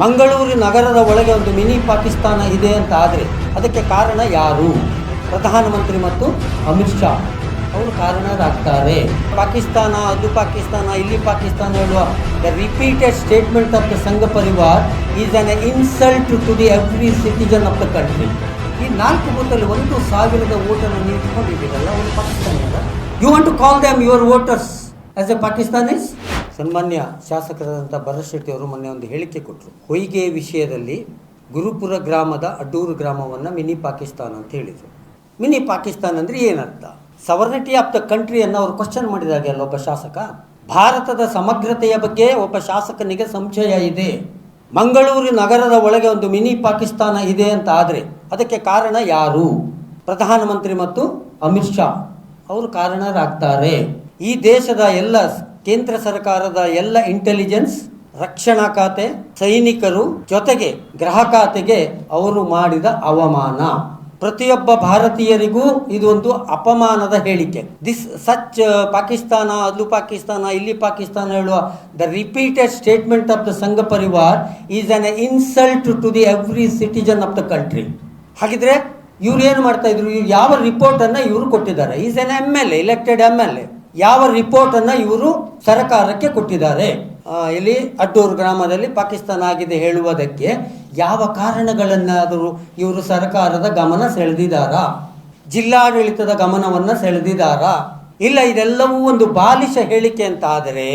ಮಂಗಳೂರು ನಗರದ ಒಳಗೆ ಒಂದು ಮಿನಿ ಪಾಕಿಸ್ತಾನ ಇದೆ ಅಂತ ಆದರೆ ಅದಕ್ಕೆ ಕಾರಣ ಯಾರು? ಪ್ರಧಾನಮಂತ್ರಿ ಮತ್ತು ಅಮಿತ್ ಶಾ. ಅವರು ಕಾರಣರಾಗ್ತಾರೆ. ಪಾಕಿಸ್ತಾನ, ಅದು ಪಾಕಿಸ್ತಾನ, ಇಲ್ಲಿ ಪಾಕಿಸ್ತಾನ ಹೇಳುವ the repeated statement of the Sangh Parivar is an insult to the every citizen of the country ಈ ನಾಲ್ಕು ಬೂತಲ್ಲಿ ಒಂದು ಸಾವಿರದ ಓಟನ್ನು ನೀಡಿಕೊಂಡಿದ್ದೀರಲ್ಲ ಅವರು ಪಾಕಿಸ್ತಾನಿಯಲ್ಲ you want to call them your voters as a Pakistanis ಸನ್ಮಾನ್ಯ ಶಾಸಕರಾದಂಥ ಭರತ್ ಅವರು ಮೊನ್ನೆ ಒಂದು ಹೇಳಿಕೆ ಕೊಟ್ಟರು ಹೊಯ್ಗೆ ವಿಷಯದಲ್ಲಿ ಗುರುಪುರ ಗ್ರಾಮದ ಅಡ್ಡೂರು ಗ್ರಾಮವನ್ನು ಮಿನಿ ಪಾಕಿಸ್ತಾನ ಅಂತ ಹೇಳಿದರು. ಮಿನಿ ಪಾಕಿಸ್ತಾನ ಅಂದರೆ ಏನರ್ಥ? ಸವರ್ನಿಟಿ ಆಫ್ ದ ಕಂಟ್ರಿಯನ್ನು ಅವರು ಕ್ವಶನ್ ಮಾಡಿದಾಗ ಅಲ್ಲ ಒಬ್ಬ ಶಾಸಕ? ಭಾರತದ ಸಮಗ್ರತೆಯ ಬಗ್ಗೆ ಒಬ್ಬ ಶಾಸಕನಿಗೆ ಸಂಶಯ ಇದೆ. ಮಂಗಳೂರು ನಗರದ ಒಳಗೆ ಒಂದು ಮಿನಿ ಪಾಕಿಸ್ತಾನ ಇದೆ ಅಂತ ಆದರೆ ಅದಕ್ಕೆ ಕಾರಣ ಯಾರು? ಪ್ರಧಾನಮಂತ್ರಿ ಮತ್ತು ಅಮಿತ್ ಶಾ. ಅವರು ಕಾರಣರಾಗ್ತಾರೆ. ಈ ದೇಶದ ಎಲ್ಲ ಕೇಂದ್ರ ಸರ್ಕಾರದ ಎಲ್ಲ ಇಂಟೆಲಿಜೆನ್ಸ್ ರಕ್ಷಣಾ ಖಾತೆ, ಸೈನಿಕರು ಜೊತೆಗೆ ಗೃಹ ಖಾತೆಗೆ ಅವರು ಮಾಡಿದ ಅವಮಾನ. ಪ್ರತಿಯೊಬ್ಬ ಭಾರತೀಯರಿಗೂ ಇದೊಂದು ಅಪಮಾನದ ಹೇಳಿಕೆ. ದಿಸ್ ಸಚ್ ಪಾಕಿಸ್ತಾನ, ಅದು ಪಾಕಿಸ್ತಾನ, ಇಲ್ಲಿ ಪಾಕಿಸ್ತಾನ ಹೇಳುವ the repeated statement of the Sangh Parivar is an insult to the every citizen of the country ಹಾಗಿದ್ರೆ ಇವ್ರು ಏನು ಮಾಡ್ತಾ ಇದ್ರು? ಯಾವ ರಿಪೋರ್ಟ್ ಅನ್ನ ಇವರು ಕೊಟ್ಟಿದ್ದಾರೆ? Is an M L A elected M L A ಯಾವ ರಿಪೋರ್ಟ್ ಅನ್ನ ಇವರು ಸರ್ಕಾರಕ್ಕೆ ಕೊಟ್ಟಿದ್ದಾರೆ. ಇಲ್ಲಿ ಅಡ್ಡೂರು ಗ್ರಾಮದಲ್ಲಿ ಪಾಕಿಸ್ತಾನ ಆಗಿದೆ ಹೇಳುವುದಕ್ಕೆ ಯಾವ ಕಾರಣಗಳನ್ನಾದರೂ ಇವರು ಸರ್ಕಾರದ ಗಮನ ಸೆಳೆದಿದ್ದಾರಾ? ಜಿಲ್ಲಾಡಳಿತದ ಗಮನವನ್ನು ಸೆಳೆದಿದ್ದಾರಾ? ಇಲ್ಲ ಇದೆಲ್ಲವೂ ಒಂದು ಬಾಲಿಶ ಹೇಳಿಕೆ ಅಂತ ಆದರೆ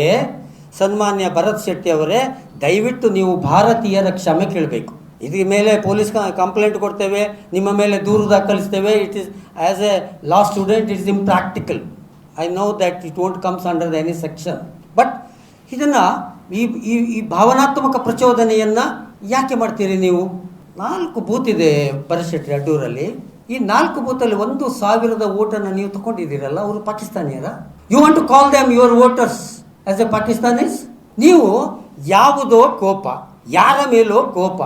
ಸನ್ಮಾನ್ಯ ಭರತ್ ಶೆಟ್ಟಿ ಅವರೇ, ದಯವಿಟ್ಟು ನೀವು ಭಾರತೀಯರ ಕ್ಷಮೆ ಕೇಳಬೇಕು. ಇದ್ರ ಮೇಲೆ ಪೊಲೀಸ್ ಕಂಪ್ಲೇಂಟ್ ಕೊಡ್ತೇವೆ, ನಿಮ್ಮ ಮೇಲೆ ದೂರು ದಾಖಲಿಸ್ತೇವೆ it is as a law student it's impractical I know that it won't comes under any section but ಇದನ್ನು ಈ ಈ ಭಾವನಾತ್ಮಕ ಪ್ರಚೋದನೆಯನ್ನು ಯಾಕೆ ಮಾಡ್ತೀರಿ ನೀವು? ನಾಲ್ಕು ಬೂತ್ ಇದೆ ಪರಿಶೆಟ್ಟಿ ಅಡ್ಡೂರಲ್ಲಿ. ಈ ನಾಲ್ಕು ಬೂತಲ್ಲಿ ಒಂದು ಸಾವಿರದ ಓಟನ್ನು ನೀವು ತಗೊಂಡಿದ್ದೀರಲ್ಲ, ಅವರು ಪಾಕಿಸ್ತಾನಿಯರ? You want to call them your voters as a Pakistanis ನೀವು ಯಾವುದೋ ಕೋಪ, ಯಾರ ಮೇಲೋ ಕೋಪ,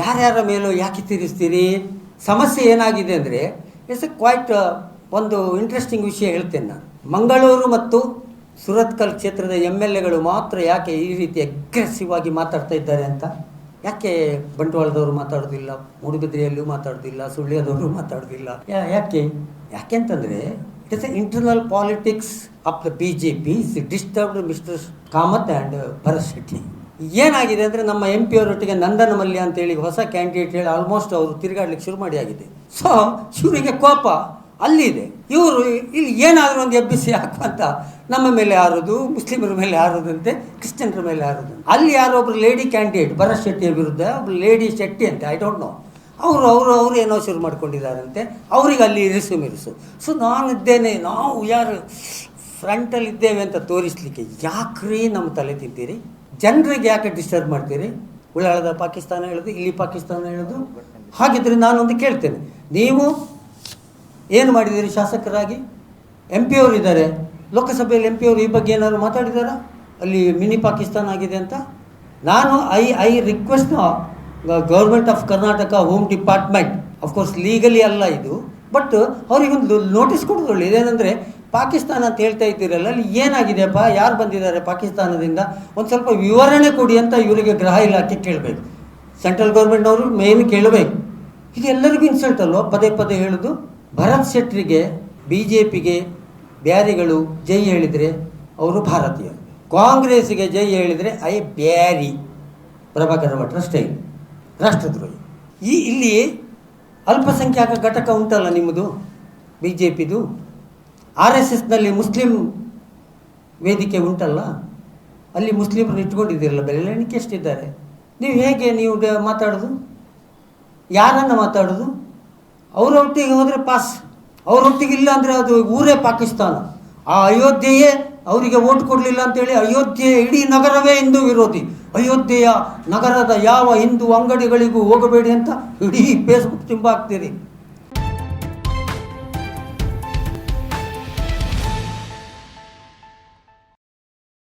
ಯಾರ್ಯಾರ ಮೇಲೋ ಯಾಕೆ ತೀರಿಸ್ತೀರಿ? ಸಮಸ್ಯೆ ಏನಾಗಿದೆ ಅಂದರೆ ಇಟ್ಸ್ ಎ ಕ್ವೈಟ್ ಒಂದು ಇಂಟ್ರೆಸ್ಟಿಂಗ್ ವಿಷಯ ಹೇಳ್ತೇನೆ ನಾನು. ಮಂಗಳೂರು ಮತ್ತು ಸುರತ್ಕಲ್ ಕ್ಷೇತ್ರದ ಎಂ ಎಲ್ ಎಗಳು ಮಾತ್ರ ಯಾಕೆ ಈ ರೀತಿ ಅಗ್ರೆಸಿವ್ ಆಗಿ ಮಾತಾಡ್ತಾ ಇದ್ದಾರೆ ಅಂತ? ಯಾಕೆ ಬಂಟ್ವಾಳದವರು ಮಾತಾಡೋದಿಲ್ಲ, ಮೂಡುಬಿದ್ರೆಯಲ್ಲೂ ಮಾತಾಡೋದಿಲ್ಲ, ಸುಳ್ಯದವರು ಮಾತಾಡೋದಿಲ್ಲ? ಯಾಕೆ? ಯಾಕೆ ಅಂತಂದರೆ it is a internal politics of the B J P is disturbed mister Kamath and Bharat Shetty ಏನಾಗಿದೆ ಅಂದರೆ ನಮ್ಮ ಎಂ ಪಿ ಅವರೊಟ್ಟಿಗೆ ನಂದನ ಮಲ್ಯ ಅಂತೇಳಿ ಹೊಸ ಕ್ಯಾಂಡಿಡೇಟ್ ಹೇಳಿ ಆಲ್ಮೋಸ್ಟ್ ಅವರು ತಿರುಗಾಡ್ಲಿಕ್ಕೆ ಶುರು ಮಾಡಿ ಆಗಿದೆ ಸೊ ಶಿವರಿಗೆ ಕೋಪ. ಅಲ್ಲಿದೆ. ಇವರು ಇಲ್ಲಿ ಏನಾದರೂ ಒಂದು ಎಬ್ಬಿಸಿ ಹಾಕುವಂತ ನಮ್ಮ ಮೇಲೆ ಆರೋದು ಮುಸ್ಲಿಮರ ಮೇಲೆ ಆರೋದಂತೆ ಕ್ರಿಶ್ಚಿಯನ್ರ ಮೇಲೆ ಆರೋದು ಅಲ್ಲಿ ಯಾರೋ ಒಬ್ಬರು ಲೇಡಿ ಕ್ಯಾಂಡಿಡೇಟ್ ಭರತ್ ಶೆಟ್ಟಿಯ ವಿರುದ್ಧ ಒಬ್ಬರು ಲೇಡಿ ಶೆಟ್ಟಿ ಅಂತ ಐ ಡೋಂಟ್ ನೋ ಅವರು ಅವರು ಅವರು ಏನೋ ಶುರು ಮಾಡ್ಕೊಂಡಿದ್ದಾರಂತೆ. ಅವ್ರಿಗೆ ಅಲ್ಲಿ ಇರಿಸು ಮಿರಿಸು. ಸೊ ನಾನಿದ್ದೇನೆ ನಾವು ಯಾರು ಫ್ರಂಟಲ್ಲಿ ಇದ್ದೇವೆ ಅಂತ ತೋರಿಸ್ಲಿಕ್ಕೆ ಯಾಕ್ರಿ ನಮ್ಮ ತಲೆ ತಿಂತೀರಿ? ಜನರಿಗೆ ಯಾಕೆ ಡಿಸ್ಟರ್ಬ್ ಮಾಡ್ತೀರಿ? ಉಳ್ಳಾಳದ ಪಾಕಿಸ್ತಾನ ಹೇಳೋದು, ಇಲ್ಲಿ ಪಾಕಿಸ್ತಾನ ಹೇಳೋದು? ಹಾಗಿದ್ರೆ ನಾನೊಂದು ಕೇಳ್ತೇನೆ. ನೀವು ಏನು ಮಾಡಿದ್ದೀರಿ ಶಾಸಕರಾಗಿ? ಎಂ ಪಿ ಅವರು ಇದ್ದಾರೆ. ಲೋಕಸಭೆಯಲ್ಲಿ ಎಂ ಪಿ ಅವರು ಈ ಬಗ್ಗೆ ಏನಾದರೂ ಮಾತಾಡಿದಾರಾ? ಅಲ್ಲಿ ಮಿನಿ ಪಾಕಿಸ್ತಾನ ಆಗಿದೆ ಅಂತ. ನಾನು I I request government of Karnataka home department of course legally ಅಲ್ಲ ಇದು ಬಟ್ ಅವರಿಗೊಂದು ನೋಟಿಸ್ ಕೊಡೋದು ಇದೇನೆಂದರೆ, ಪಾಕಿಸ್ತಾನ ಅಂತ ಹೇಳ್ತಾ ಇದ್ದೀರಲ್ಲ, ಅಲ್ಲಿ ಏನಾಗಿದೆಯಪ್ಪ? ಯಾರು ಬಂದಿದ್ದಾರೆ ಪಾಕಿಸ್ತಾನದಿಂದ? ಒಂದು ಸ್ವಲ್ಪ ವಿವರಣೆ ಕೊಡಿ ಅಂತ ಇವರಿಗೆ ಗ್ರಹ ಇಲಾಖೆ ಕೇಳಬೇಕು. ಸೆಂಟ್ರಲ್ ಗೌರ್ಮೆಂಟ್ನವರು ಮೇನ್ ಕೇಳಬೇಕು. ಇದು ಎಲ್ಲರಿಗೂ ಇನ್ಸಲ್ಟ್ ಅಲ್ವ? ಪದೇ ಪದೇ ಹೇಳೋದು. ಭರತ್ ಶೆಟ್ರಿಗೆ ಬಿ ಜೆ ಪಿಗೆ ಬ್ಯಾರಿಗಳು ಜೈ ಹೇಳಿದರೆ ಅವರು ಭಾರತೀಯರು ಕಾಂಗ್ರೆಸ್ಗೆ ಜೈ ಹೇಳಿದರೆ ಐ ಬ್ಯಾರಿ. ಪ್ರಭಾಕರ ಭಟ್ರ ಸ್ಟೈಲ್ ರಾಷ್ಟ್ರದ್ರೋಹಿ. ಈ ಇಲ್ಲಿ ಅಲ್ಪಸಂಖ್ಯಾತ ಘಟಕ ಉಂಟಲ್ಲ ನಿಮ್ಮದು ಬಿ ಜೆ ಪಿದು ಆರ್ ಎಸ್ ಎಸ್ನಲ್ಲಿ ಮುಸ್ಲಿಂ ವೇದಿಕೆ ಉಂಟಲ್ಲ? ಅಲ್ಲಿ ಮುಸ್ಲಿಮರು ಇಟ್ಕೊಂಡಿದ್ದೀರಲ್ಲ ಬೆಲೆಣಿಕೆ ಎಷ್ಟಿದ್ದಾರೆ? ನೀವು ಹೇಗೆ ನೀವು ಮಾತಾಡೋದು? ಯಾರನ್ನು ಮಾತಾಡೋದು? ಅವರೊಟ್ಟಿಗೆ ಹೋದರೆ ಪಾಸ್. ಅವರೊಟ್ಟಿಗೆ ಇಲ್ಲ ಅಂದರೆ ಅದು ಊರೇ ಪಾಕಿಸ್ತಾನ. ಆ ಅಯೋಧ್ಯೆಯೇ ಅವರಿಗೆ ಓಟ್ ಕೊಡಲಿಲ್ಲ ಅಂತೇಳಿ ಅಯೋಧ್ಯೆ ಇಡೀ ನಗರವೇ ಹಿಂದೂ ವಿರೋಧಿ. ಅಯೋಧ್ಯೆಯ ನಗರದ ಯಾವ ಹಿಂದೂ ಅಂಗಡಿಗಳಿಗೂ ಹೋಗಬೇಡಿ ಅಂತ ಇಡೀ ಫೇಸ್ಬುಕ್ ತುಂಬ ಹಾಕ್ತೀರಿ.